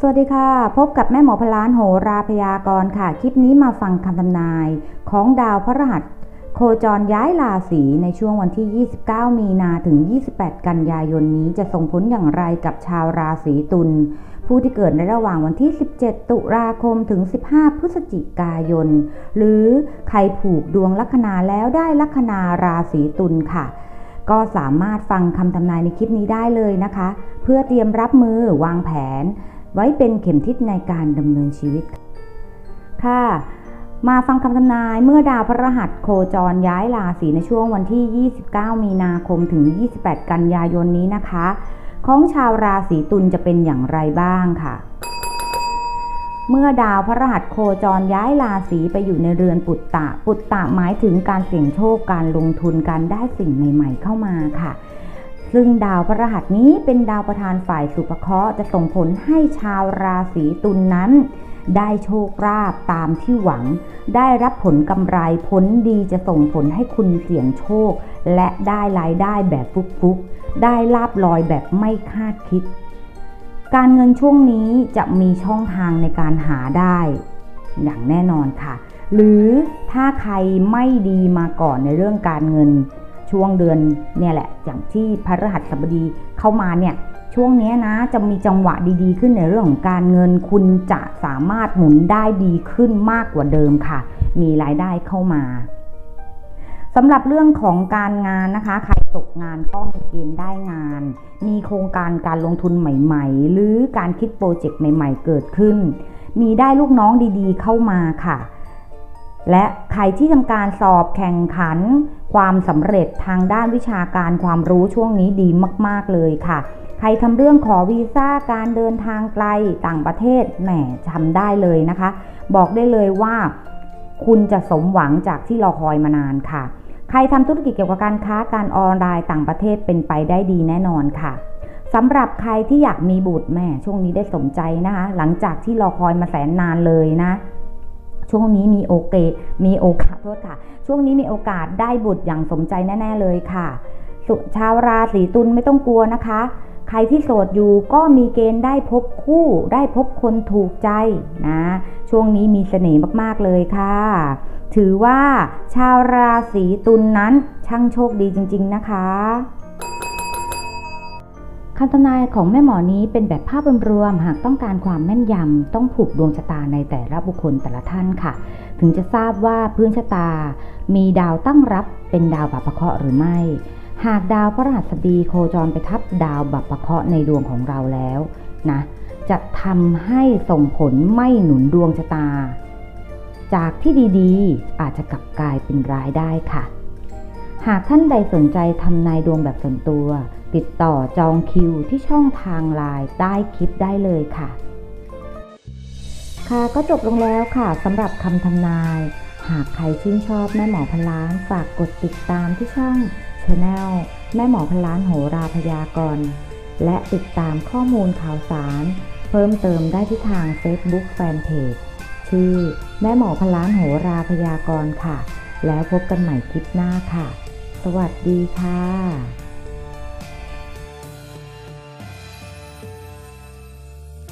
สวัสดีค่ะ พบกับแม่หมอพลานโหราพยากรณ์ค่ะ คลิปนี้มาฟังคำทำนายของดาวพระรหัส โคจรย้ายราศีในช่วงวันที่ 29 มีนาถึง 28 กันยายนนี้จะส่งผลอย่างไรกับชาวราศีตุลผู้ที่เกิดในระหว่างวันที่ 17 ตุลาคมถึง 15 พฤศจิกายน หรือใครผูกดวงลัคนาแล้วได้ลัคนาราศีตุลค่ะก็สามารถฟังคำทำนายในคลิปนี้ได้เลยนะคะ เพื่อเตรียมรับมือวางแผน ไว้เป็นเข็มทิศในการดำเนินชีวิต ค่ะ มาฟังคำทำนายเมื่อดาวพระรหัสโคจรย้ายราศีในช่วงวันที่ 29 มีนาคมถึง 28 กันยายนนี้นะคะ ของชาวราศีตุลจะเป็นอย่างไรบ้างค่ะเมื่อดาวพระรหัสโคจรย้ายราศีไปอยู่ในเรือนปุตตะ ปุตตะหมายถึงการเสี่ยงโชค การลงทุน การได้สิ่งใหม่ ๆ เข้ามาค่ะ ซึ่งดาวพระรหัสนี้เป็นดาวประธานฝ่ายสุภเคราะห์จะส่งผลให้ชาวราศีตุลนนั้น ได้โชคลาภตามที่หวัง ได้รับผลกำไรผลดีจะส่งผลให้คุณเสี่ยงโชค และได้รายได้แบบฟุกๆ ได้ลาบลอยแบบไม่คาดคิด การเงินช่วงนี้จะมีช่องทางในการหาได้ อย่างแน่นอนค่ะ หรือถ้าใครไม่ดีมาก่อนในเรื่องการเงิน ช่วงเดือนเนี่ยแหละอย่างที่พระรหัสบดีเข้ามาเนี่ยช่วงนี้นะจะมีจังหวะดีๆ ขึ้นในเรื่องของการเงินคุณจะสามารถหมุนได้ดีขึ้นมากกว่าเดิมค่ะ มีรายได้เข้ามาสำหรับเรื่องของการงานนะคะ ใครตกงานก็มีเกณฑ์ได้งาน มีโครงการการลงทุนใหม่ๆ หรือการคิดโปรเจกต์ใหม่ ๆ เกิดขึ้น มีได้ลูกน้องดีๆ เข้ามาค่ะ และใครที่ทำการสอบแข่งขัน ความสำเร็จทางด้านวิชาการความรู้ช่วงนี้ดีมาก ๆ เลยค่ะ ใครทำเรื่องขอวีซ่าการเดินทางไกลต่างประเทศแหมทำได้เลยนะคะ บอกได้เลยว่า คุณจะสมหวังจากที่รอคอยมานานค่ะ ใครทำธุรกิจเกี่ยวกับการค้าการออนไลน์ต่างประเทศเป็นไปได้ดีแน่นอนค่ะสำหรับใครที่อยากมีบุตรแม่ช่วงนี้ได้สมใจนะคะ หลังจากที่รอคอยมาแสนนานเลยนะ ช่วงนี้มีโอกาสมีโอกาสโทษค่ะ ช่วงนี้มีโอกาสได้บุตรอย่างสมใจแน่ ๆ เลยค่ะชาวราศีตุลไม่ต้องกลัวนะคะ ใครที่โสดอยู่ก็มีเกณฑ์ได้พบคู่ ได้พบคนถูกใจนะ ช่วงนี้มีเสน่ห์มากๆเลยค่ะ ถือว่าชาวราศีตุลนนั้นช่างโชคดีจริง ๆ นะคะ คำทำนายของแม่หมอนี้เป็นแบบภาพรวมๆหากต้องการความแม่นยำต้องผูกดวงชะตาในแต่ละบุคคลแต่ละท่านค่ะ ถึงจะทราบว่าพื้นชะตา มีดาวตั้งรับเป็นดาวบัพเคราะห์หรือไม่ หากดาวพระรหัสบดีโคจรไปทับดาวบัพเคราะห์ในดวงของเราแล้วนะจะทำให้ส่งผลไม่หนุนดวงชะตา จากที่ดีๆ อาจจะกลับกลายเป็นร้ายได้ค่ะ หากท่านใดสนใจทำนายดวงแบบส่วนตัว ติดต่อจองคิวที่ช่องทางไลน์ใต้คลิปได้เลยค่ะ ค่ะก็จบลงแล้วค่ะสำหรับคำทำนาย หากใครชื่นชอบแม่หมอพนล้านฝากกดติดตามที่ช่อง Channel แม่หมอพนล้านโหราพยากรณ์และติดตามข้อมูลข่าวสาร เพิ่มเติมได้ที่ทาง Facebook Fanpage ชื่อแม่หมอพนล้านโหราพยากรณ์ค่ะ แล้วพบกันใหม่คลิปหน้าค่ะ สวัสดีค่ะ